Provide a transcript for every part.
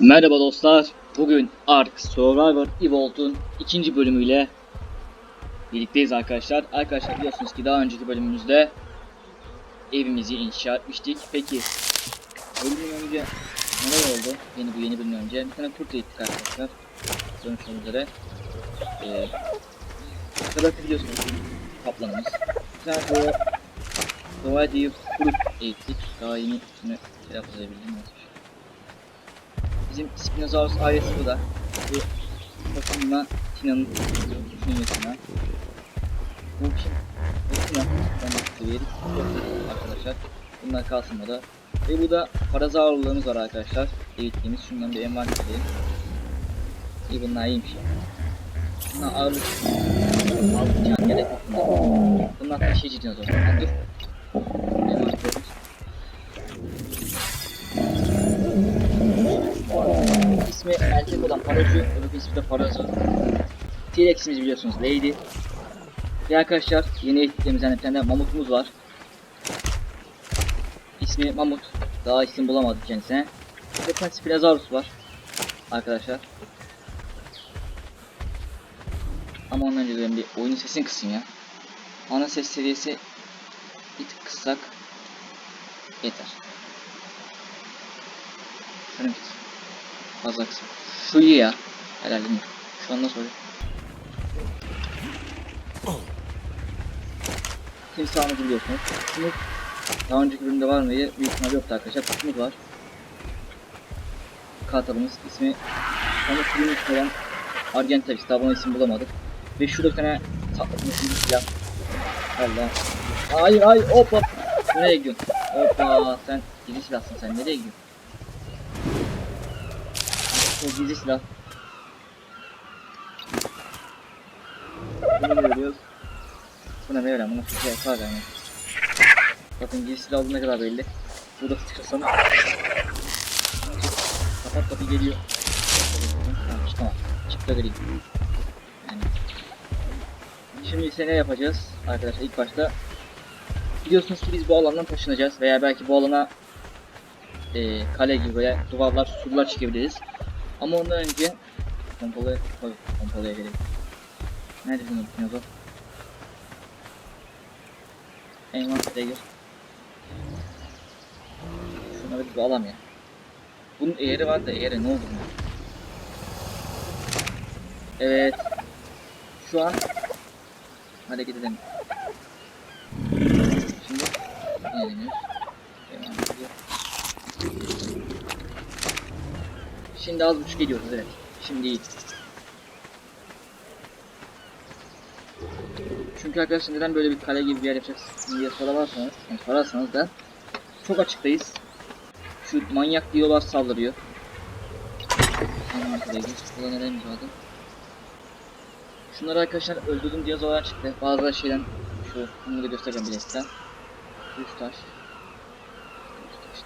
Merhaba dostlar. Bugün Ark Survivor Evolved'un ikinci bölümüyle birlikteyiz arkadaşlar. Arkadaşlar biliyorsunuz ki daha önceki bölümümüzde evimizi inşa etmiştik. Peki bölümden önce neler oldu? Yeni bu yeni bölümden önce bir tane kurt eğittik arkadaşlar. Olduğunuz üzere. Ee, Sıradaki biliyorsunuz kaplanımız. Bir tane böyle Doğa diye kurt eğittik. Daha yeni şunu telaffuz. Nasıl? Bizim Spinosaurus ailesi bu da. Bu bakımına Tina'nın Tina'nın. Bu kim? Bu Tina. Ben severim. Arkadaşlar. Bunlar kalsın da. Ve bu da parazaurlarımız var arkadaşlar. Eğittiğimiz. Şundan bir envanter edeyim. İyi bunlar iyiymiş ya. Bunlar ağırlık. Ağırlık can gerek yok bunlar. Bunlar taşıyıcı dinozor. Dur. İsmi erkek olan Paracu, öbür ismi de Parazu. T-Rex'imiz biliyorsunuz Lady. Ve arkadaşlar yeni eğittiğimizden bir tane mamutumuz var. İsmi Mamut. Daha isim bulamadık kendisine. Ve bir tane Spinosaurus var. Arkadaşlar. Ama ondan önce bir oyunun sesini kısayım ya. Ana ses seviyesi bir tık kıssak yeter. Şunu kıs. Fazla kısa. Şu iyi ya. Herhalde mi? Şu an nasıl oluyor? Timsahımızı biliyorsunuz. Kutumuz daha önceki bölümde var mıydı? Büyük ihtimal yoktu arkadaşlar. Kutumuz var. Kartalımız ismi Sonra klinik olan Argentavis. Daha buna isim bulamadık. Ve şurada bir tane tatlı bir silah. Allah. Hayır hayır hop hop. Nereye gidiyorsun? Hoppa sen gizli silahsın sen nereye gidiyorsun? O gizli silah. Bunu görüyoruz. Buna ne öyle? Buna sıkı yapar yani. Bakın gizli silah olduğu ne kadar belli. Burada sıkırsana. Kapat kapı geliyor. Tamam çıkamaz. Çıktı gri. Şimdi ise ne yapacağız? Arkadaşlar ilk başta biliyorsunuz ki biz bu alandan taşınacağız veya belki bu alana e, kale gibi böyle duvarlar, surlar çekebiliriz. Ama ondan önce pompalı koy, pompalıya gelelim. Nerede bizim dinozor? Envantere gir. Şunları bir alam ya. Bunun eğri var da eğri ne oldu bunun? Evet. Şu an hareket edelim. Şimdi ilerlemiyoruz. Devam Şimdi az buçuk geliyoruz evet. Şimdi iyi. Çünkü arkadaşlar neden böyle bir kale gibi bir yer yapacaksınız diye sorarsanız, yani sorarsanız da çok açıktayız. Şu manyak diyorlar saldırıyor. Burada nelerimiz vardı? Şunları arkadaşlar öldürdüm diye olarak çıktı. Bazı şeyden şu da göstereceğim bir dakika. Üç taş. Üç taş.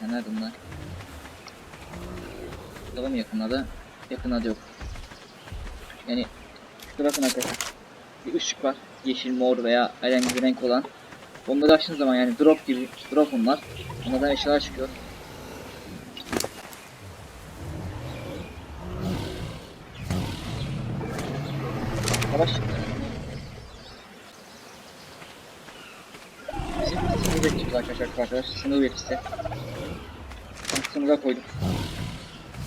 Neyse nerede bunlar? Burada mı yakınlarda? Yakınlarda yok. Yani şurada bakın arkadaşlar. Bir ışık var. Yeşil, mor veya herhangi bir renk olan. Onları açtığınız zaman yani drop gibi drop onlar. Onlardan eşyalar çıkıyor. Çıktı. Bizim sınır bekliyoruz arkadaşlar şu arkadaş. Sınır bekçisi. Sınıra koydum.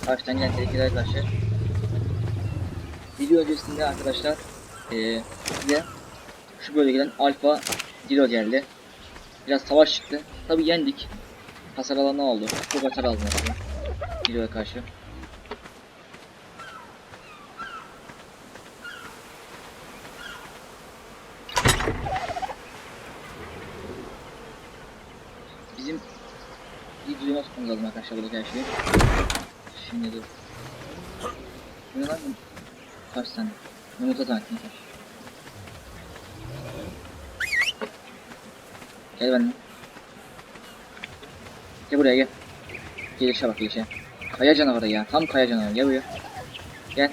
Karşıdan gelen tehlikeler karşı. Video öncesinde arkadaşlar eee size şu bölgeden alfa Dilo geldi. Biraz savaş çıktı. Tabi yendik. Hasar alan ne oldu? Çok hasar aslında. Dilo'ya karşı. Kullanalım arkadaşlar buradaki her şeyi. Şimdi dur. Ne lan bu? Kaç tane? Yumurta tanetini kaç. Gel benimle. Gel buraya gel. Gelişe bak gelişe. Kaya canavarı ya. Tam kaya canavarı. Gel buraya. Gel.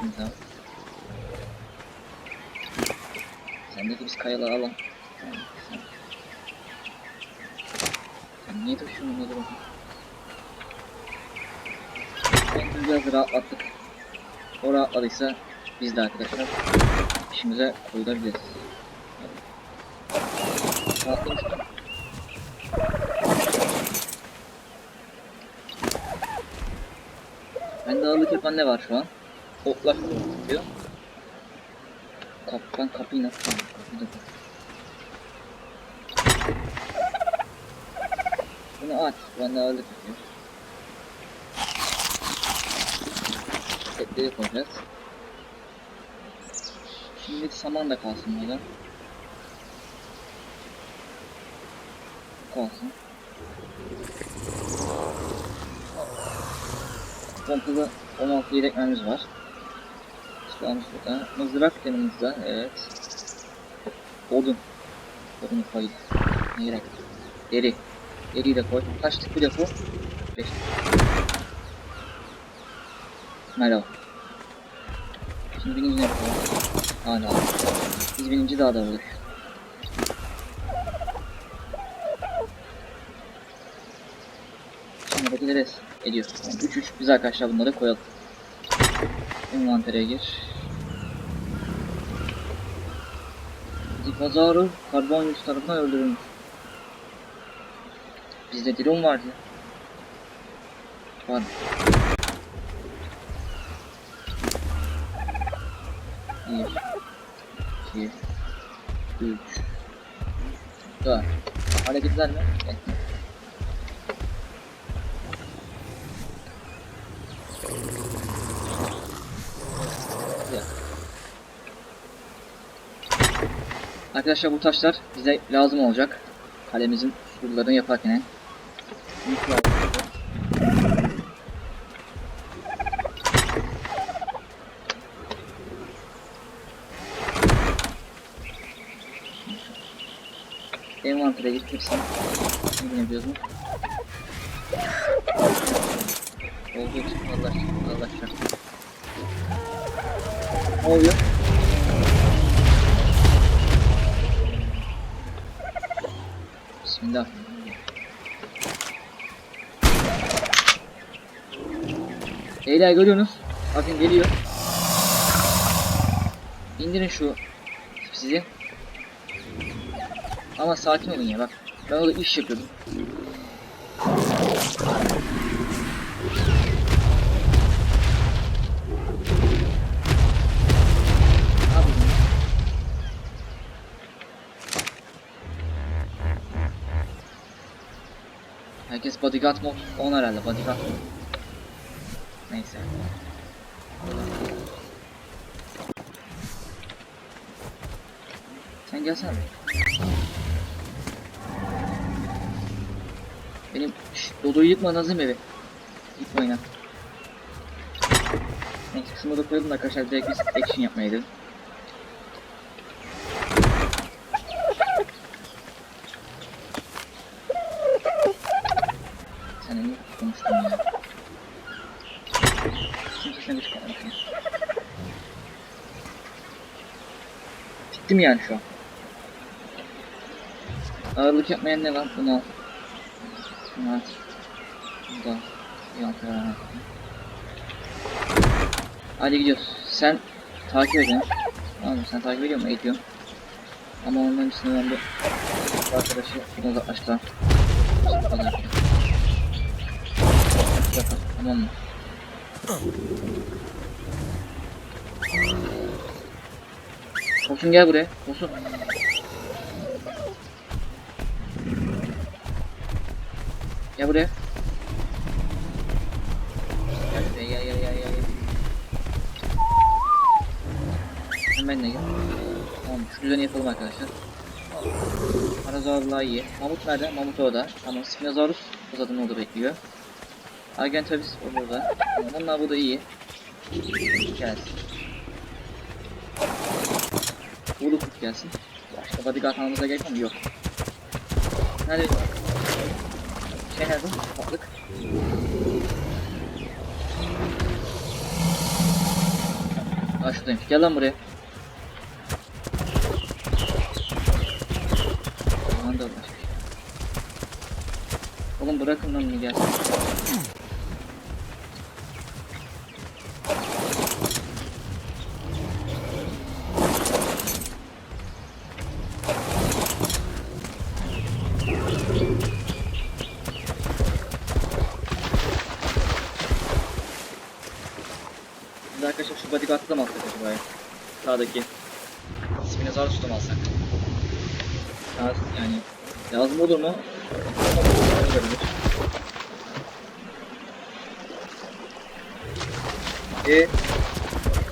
Şimdi tamam. Sendeki biz kayaları alalım. Niye bakın. En biraz rahatlattık. O rahatladıysa biz de arkadaşlar işimize koyulabiliriz. Rahatlamış mı? Bende ağırlık yapan ne var şu an? Oklar diyor. Kaptan kapıyı nasıl kapıyı da Bunu aç. Bende ağırlık yapıyor. Setleri koyacağız. Şimdi saman da kalsın burada. Kalsın. Pompalı 16 yedek mermimiz var. Silahımız burada. Mızrak yanımızda. Evet. Odun. Odunu koy. Ne gerek? Deri. Deriyi de koy. Kaç tık bir depo? 5 Merhaba. Şimdi bininci ne yapalım? Hala. Biz bininci daha da vurur. Şimdi bakilere ediyor. Yani 3 3 biz arkadaşlar bunları koyalım. Envantere gir. Dipazarı karbon yüz tarafından öldürülmüş. Bizde drone vardı. Var. Bir, iki, üç, dört. Hareketler mi? Evet. Arkadaşlar bu taşlar bize lazım olacak. Kalemizin surlarını yaparken. Envantere git hepsini. Ne yapıyoruz mu? Olduğu için Allah Allah aşkına. Ne oluyor? Beyler görüyorsunuz. Bakın geliyor. İndirin şu sizi. Ama sakin olun ya bak. Ben orada iş yapıyordum. Herkes bodyguard mod on herhalde bodyguard mod. Neyse. Sen gelsene. Benim Şşş, Dodo'yu yıkma Nazım evi. Yıkmayın ha. Neyse şunu da koyalım da arkadaşlar direkt biz action yapmaya gidelim. Sen ne konuştun ya? Şimdi sen bir çıkar bakayım. Bitti mi yani şu an? Ağırlık yapmayan ne var? Bunu al. Şunu at. Bunu da at. Hadi gidiyoruz. Sen takip beni. Tamam? Sen takip ediyor musun? Ediyorum. Ama ondan üstüne ben bir arkadaşı biraz. Bakalım, Tamam mı? Koşun gel buraya. Koşun. Gel buraya. Gel buraya gel gel gel gel. Sen benimle gel. Tamam şu düzeni yapalım arkadaşlar. Parazorluğa iyi. Mamut nerede? Mamut orada. Tamam Spinosaurus zaten orada bekliyor. Argentavis o burada. Tamam, Onlar burada iyi. Gelsin. Vurdu kurt gelsin. Başka bodyguard almamıza gerek var? Yok. Nerede? Şey nerede? Patlık. Aa. Gel lan buraya. E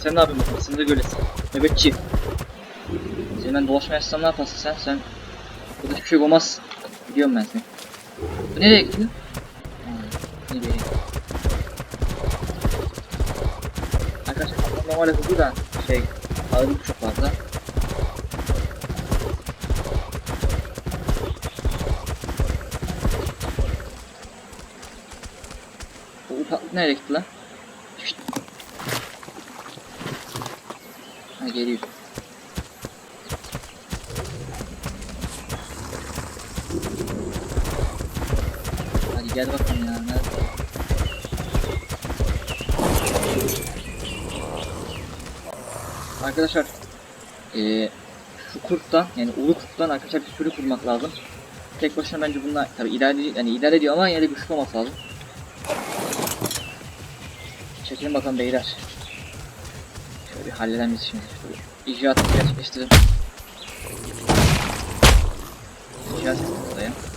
sen ne yapıyorsun? Sınırı gölesin. Nöbetçi. Sen ben dolaşmaya açsam ne yaparsın sen? Sen burada hiçbir şey olmaz. Gidiyorum ben seni. Bu nereye gidiyor? Ha, ne vereyim. Arkadaşlar kaplan normal hızlı da şey ağırlık çok fazla. Bu ufaklık nereye gitti lan? Şşt. Ha geliyor. Hadi gel bakalım ya. Nerede? Arkadaşlar eee şu kurttan yani ulu kurttan arkadaşlar bir sürü kurmak lazım. Tek başına bence bunlar tabi idare yani idare ediyor ama yine de güçlü olması lazım. Çekelim bakalım beyler. Şöyle bir halledelim biz şimdi. Şöyle icraatı gerçekleştirelim. İcraat ettik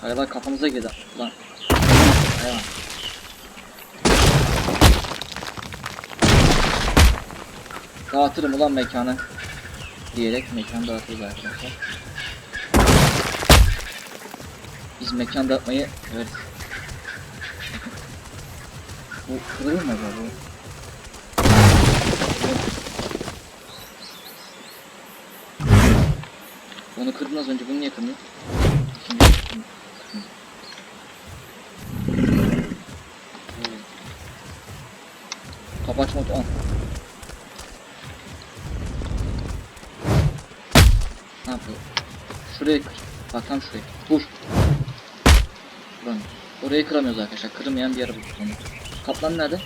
Kayalar kafamıza girdi lan. Hayvan. Dağıtırım ulan mekanı. Diyerek mekan dağıtırız arkadaşlar. Biz mekan dağıtmayı evet. Bu kırılır mı acaba bu? Onu kırdın az önce bunu niye kırdın? Kapaç mod on. Ne yapıyor? Şuraya kır. Bak tam şuraya. Vur. Buranın. Orayı kıramıyoruz arkadaşlar. Kırılmayan bir yere bulduk onu. Kaplan nerede?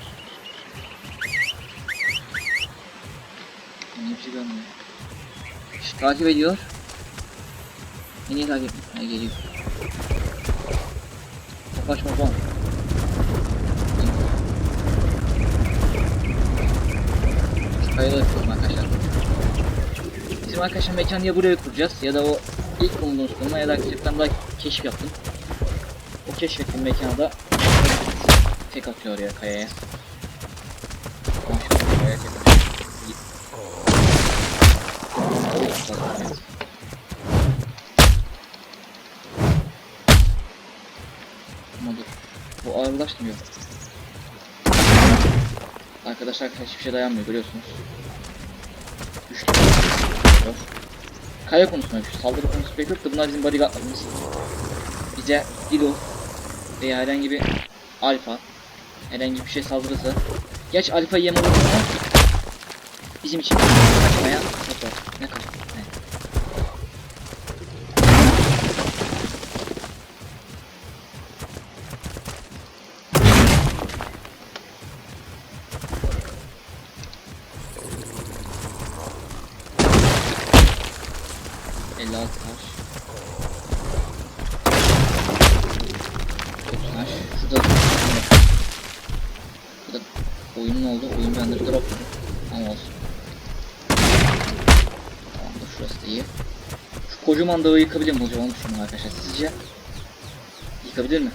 Niye bir şey görmüyor? Şş, takip ediyor. Beni takip. Ha, geliyor. Kapaç mod on. Kayalı yapıyorum arkadaşlar. Bizim arkadaşlar mekanı ya buraya kuracağız ya da o ilk bulunduğumuz konuma ya da gerçekten daha keşif yaptım. O keşfettiğim mekanı da tek atıyor ya kayaya. Kayaya. Bu ağırlaşmıyor. Arkadaşlar hiçbir şey dayanmıyor görüyorsunuz. Kaya konusunda bir saldırı konusu pek yok da bunlar bizim bodyguardlarımız. Bize Dilo veya herhangi bir alfa herhangi bir şey saldırırsa Geç alfa yem olursa bizim için kaçmaya. Ne kaç? Oyunun oldu. Oyun anda drop. Ama olsun. Tamamdır şurası da iyi. Şu kocaman dağı yıkabilir mi hocam onu düşünün arkadaşlar. Sizce? Yıkabilir mi?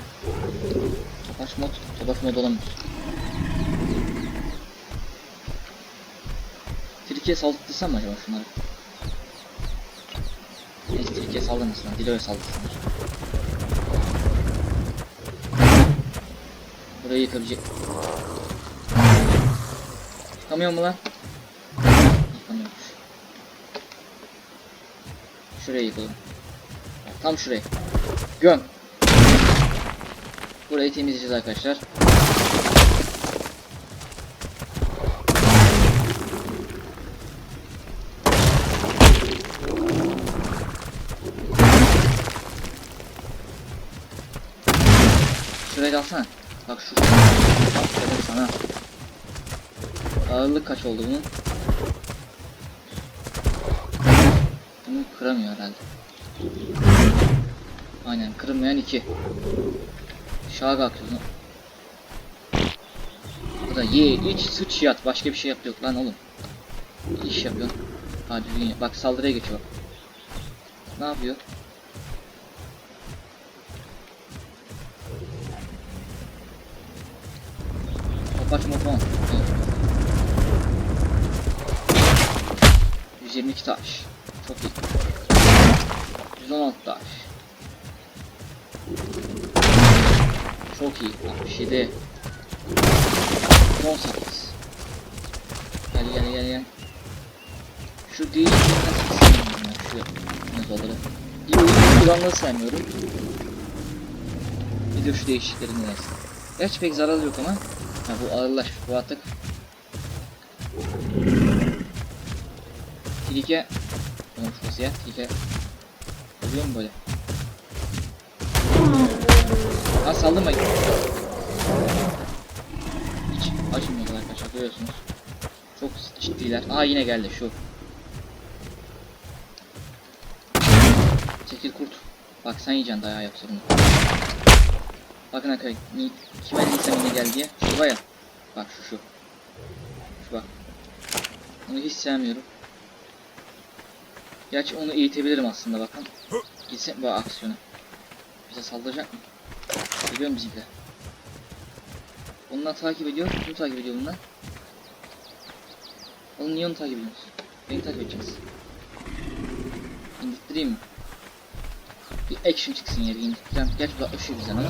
Topaş mod, topaş mod olamıyor. Tilkiye saldırtırsam mı acaba şunları? Neyse Tilkiye saldırmasın lan. Dilo'ya saldırsınlar. Burayı yıkabilecek. Yıkamıyor mu lan? Yıkamıyormuş. Şuraya yıkalım. Bak, Tam şuraya. Göm. Burayı temizleyeceğiz arkadaşlar. şuraya alsana. Bak şu. Aferin sana. Ağırlık kaç oldu bunun? Bunu kıramıyor herhalde. Aynen kırılmayan iki. Şaha kalkıyorsun. Bu da ye iç sıç yat başka bir şey yap yok lan oğlum. İş yapıyorsun. Hadi düzgün. Bak saldırıya geçiyor bak. Ne yapıyor? Kaç motor. 122 taş. Çok iyi. 116 taş. Çok iyi. 67. 18. Gel gel gel gel. Şu değil. Şu mezarları. İyi oyun kullanmayı sevmiyorum. Bir de şu değişiklikleri neyse. Gerçi pek zararı yok ama. Ha bu ağırlaşmış bu artık. Tilike. Olmuş nasıl ya? Tilike. Oluyor mu böyle? Ha saldırmayın. Hiç acımıyorlar arkadaşlar görüyorsunuz. Çok ciddiler. Aa yine geldi şu. Çekil kurt. Bak sen yiyeceksin dayağı yoksa bunu. Bakın arkadaşlar ni- kime dediysem yine gel diye. Şu var ya. Bak şu şu. Şu bak. Onu hiç sevmiyorum. Gerçi onu eğitebilirim aslında bakın. Gitsin bu aksiyonu. Bize saldıracak mı? Biliyorum bizimkiler. Onlar takip ediyor. Kim takip ediyor bunlar? Oğlum niye onu takip ediyorsunuz? Beni takip edeceksiniz. İndirttireyim mi? Bir action çıksın yeri indirttireceğim. Gerçi bu da aşırı güzel ama.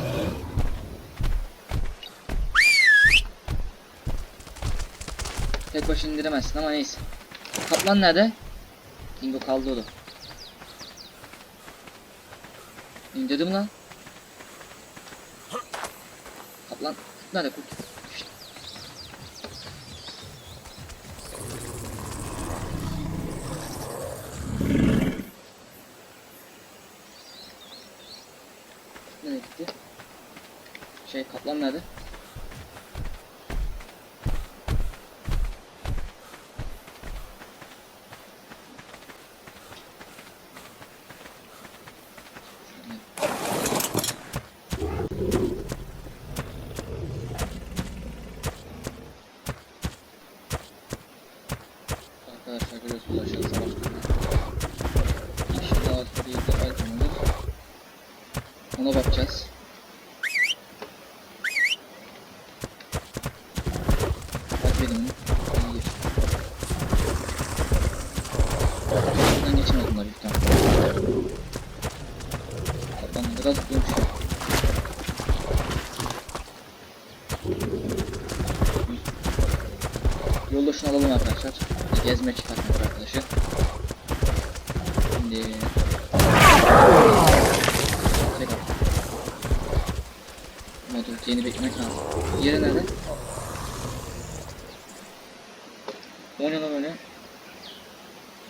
Tek başına indiremezsin ama neyse. Kaplan nerede? Dingo kaldı o da. İndirdim lan. Kaplan nerede kurt? İşte. Nereye gitti? Şey kaplan nerede? Arkadaşlar görüyorsunuz aşağı savaş İnşallah alfa değil de item olur. Ona bakacağız. Bak benim mi? İyi. Buradan geçemez bunlar büyük ihtimalle. Kaplan biraz tutulmuş. Yoldaşını alalım arkadaşlar. Gezme çıkartmak arkadaşı. Şimdi... Tek at. Modu yeni beklemek lazım. Yeri nerede? O ne lan öyle?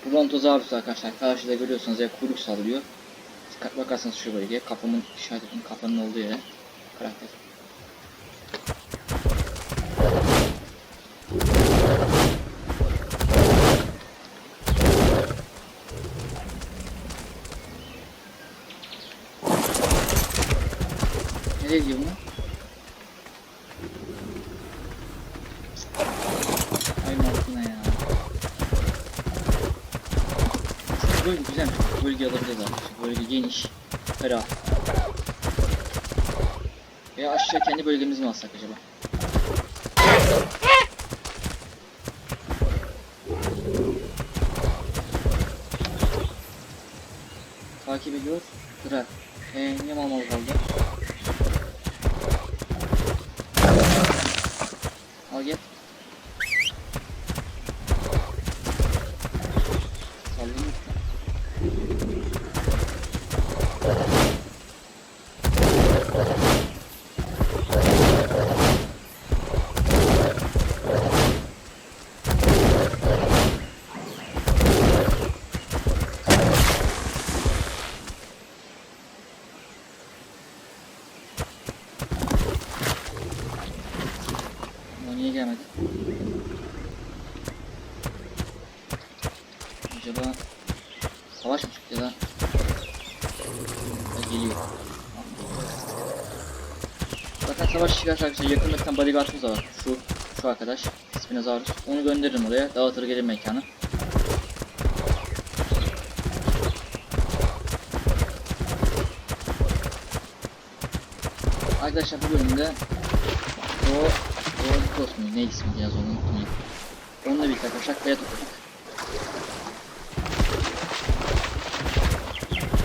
Brontosaurus arkadaşlar. Karşıda görüyorsunuz ya kuyruk sallıyor. Dikkat bakarsanız şu bölgeye kafamın işaretinin kafanın olduğu yere. Karakter. Nereye gidiyor bunlar? Ay mantığına ya. Şu bölge güzel. Şu bölge alabiliriz arkadaşlar. Bölge geniş. Ferah. Veya aşağı kendi bölgemizi mi alsak acaba? Takip ediyor. Kırar. Eee niye mal kaldı? Savaş çıkarsa arkadaşlar yakınlıktan bodyguardımız da var. Şu şu arkadaş Spinosaurus. Onu gönderirim oraya. Dağıtır gelir mekanı. Arkadaşlar bu bölümde o Nikos mu? Ne ismi biraz onu unutmayın. Onunla birlikte arkadaşlar kaya topladık.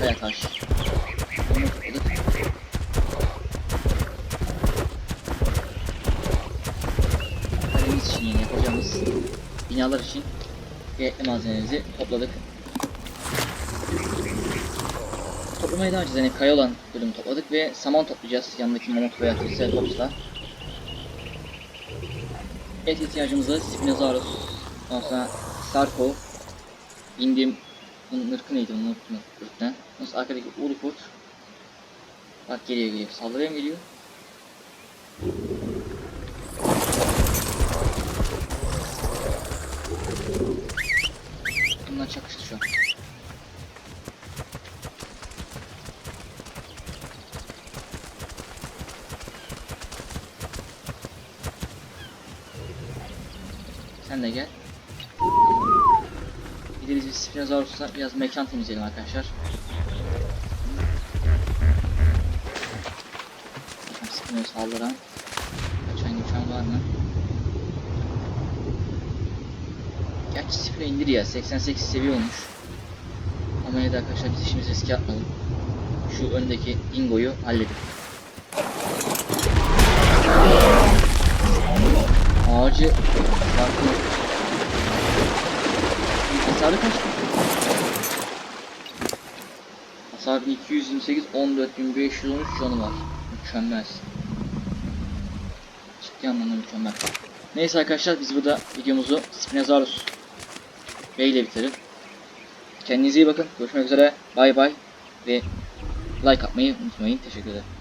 Kaya taş. Onu topladık. Kalemiz için yeni yapacağımız binalar için gerekli malzemelerimizi topladık. Toplamaya devam edeceğiz. Yani kaya olan bölümü topladık ve saman toplayacağız. Yanındaki mamut veya triceratopsla. Et ihtiyacımız da Spinosaurus. Sonra Sarko. Indim. Bunun ırkı neydi? Bunun ırkı ırk ne? Nasıl arkadaki Urukurt. Bak geliyor geliyor. Saldırıya mı geliyor? Bir de biz bir Spinosaurus'la biraz mekan temizleyelim arkadaşlar. Spinosaurus saldıran. Kaçan geçen var mı? Gerçi Spino indir ya 88 seviye olmuş. Ama yine de arkadaşlar biz işimizi riske atmayalım. Şu öndeki Dingo'yu halledelim. Ağacı farklı. Hasarı kaç? Hasar 228, 14513 canı var. Mükemmel. Ciddi anlamda mükemmel. Neyse arkadaşlar biz burada videomuzu Spinosaurus Bey ile bitirelim. Kendinize iyi bakın. Görüşmek üzere. Bay bay. Ve like atmayı unutmayın. Teşekkür ederim.